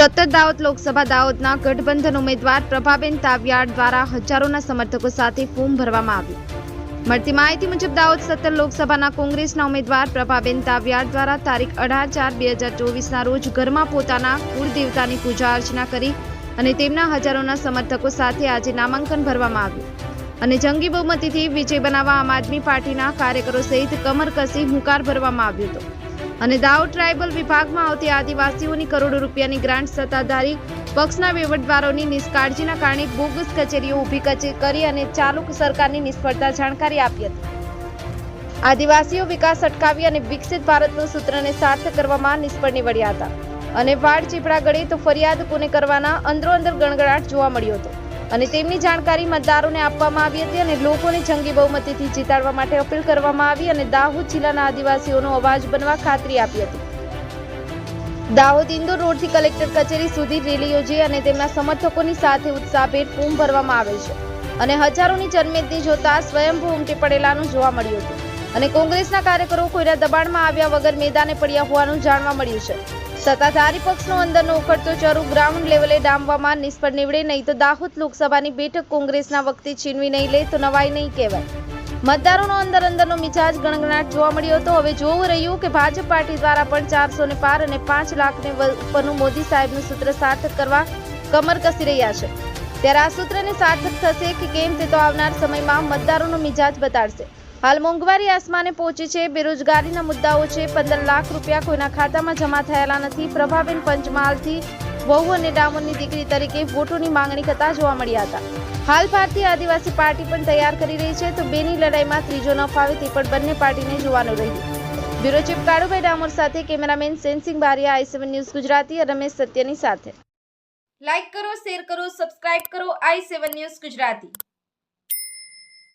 સતત દાહોદ લોકસભા દાહોદના ગઠબંધન ઉમેદવાર પ્રભાબેન તાવિયાડ દ્વારા હજારોના સમર્થકો સાથે ફોર્મ ભરવામાં આવ્યું. મળતી માહિતી મુજબ દાહોદ સત્તર લોકસભાના કોંગ્રેસના ઉમેદવાર પ્રભાબેન તાવિયાડ દ્વારા તારીખ અઢાર ચાર બે હજાર ચોવીસના રોજ ઘરમાં પોતાના કુળદેવતાની પૂજા અર્ચના કરી અને તેમના હજારોના સમર્થકો સાથે આજે નામાંકન ભરવામાં આવ્યું. અને જંગી બહુમતીથી વિજય બનાવવા આમ આદમી પાર્ટીના કાર્યકરો સહિત કમર કસી હુંકાર ભરવામાં આવ્યો હતો. અને દાહોદ ટ્રાયબલ વિભાગમાં આવતી આદિવાસીઓની કરોડો રૂપિયાની ગ્રાન્ટ સત્તાધારી પક્ષના વહીવટદારોની નિષ્કાળજીના કારણે બોગસ કચેરીઓ ઊભી કરી અને ચાલુ સરકારની નિષ્ફળતા જાણકારી આપી હતી. આદિવાસીઓ વિકાસ અટકાવી અને વિકસિત ભારતનું સૂત્રને સાર્થક કરવામાં નિષ્ફળ નીવડ્યા હતા. અને વાડ ચીપડા ગળે તો ફરિયાદ કોને કરવાના અંદરો અંદર ગણગડાટ જોવા મળ્યો હતો. અને તેમની જાણકારી મતદારોને આપવામાં આવી હતી અને લોકોને જંગી બહુમતીથી જીતાડવા માટે અપીલ કરવામાં આવી અને દાહોદ જિલ્લાના આદિવાસીઓનો અવાજ બનવા ખાતરી આપી હતી. દાહોદ ઇન્દોર રોડથી કલેક્ટર કચેરી સુધી રેલી યોજી અને તેમના સમર્થકોની સાથે ઉત્સાહભેર ફોર્મ ભરવામાં આવે છે. અને હજારોની જનમેદની જોતા સ્વયંભૂ ઉમટી પડેલાનું જોવા મળ્યું હતું. અને કોંગ્રેસના કાર્યકરો કોઈના દબાણમાં આવ્યા વગર મેદાને પડ્યા હોવાનું જાણવા મળ્યું છે. સત્તાધારી પક્ષનો અંદરનો ઉખડતો ચરુ ગ્રાઉન્ડ લેવલે ડામવામાં નિષ્ફળ નીવડે નહીં તો દાહોદ લોકસભાની બેઠક કોંગ્રેસના વખતે છીનવી નહીં લે તો નવાઈ નહીં કહેવાય. મતદારોનો અંદર અંદરનો મિજાજ ગણગણાટ જોવા મળ્યો હતો. હવે જોવું રહ્યું કે ભાજપ પાર્ટી દ્વારા પણ ચારસો પાર અને પાંચ લાખને ઉપરનું મોદી સાહેબનું સૂત્ર સાર્થક કરવા કમર કસી રહ્યા છે. ત્યારે આ સૂત્રને સાર્થક થશે કે કેમ તે તો આવનાર સમયમાં મતદારોનો મિજાજ બતાડશે. હાલ મોંઘવારી આસમાને પહોંચી છે. બેરોજગારીના મુદ્દાઓ છે. પંદર લાખ રૂપિયા કોઈના ખાતામાં જમા થયેલા નથી. પ્રભાબેન પંચમહાલથી વહુ અને ડામોરની દીકરી તરીકે વોટોની માંગણી કરતા જોવા મળ્યા હતા. હાલ ભારતીય આદિવાસી પાર્ટી પણ તૈયાર કરી રહી છે. તો બેની લડાઈમાં ત્રીજો ન ફાવે તે પણ બંને પાર્ટીને જોવાનું રહ્યું. બ્યુરો ચીફ કાળુભાઈ ડામોર સાથે cameraman Sensing Baria, I seven news Gujarati Ramesh સત્યની સાથે. લાઈક કરો, શેર કરો, સબસ્ક્રાઇબ કરો, આઈ સેવન ન્યૂઝ ગુજરાતી.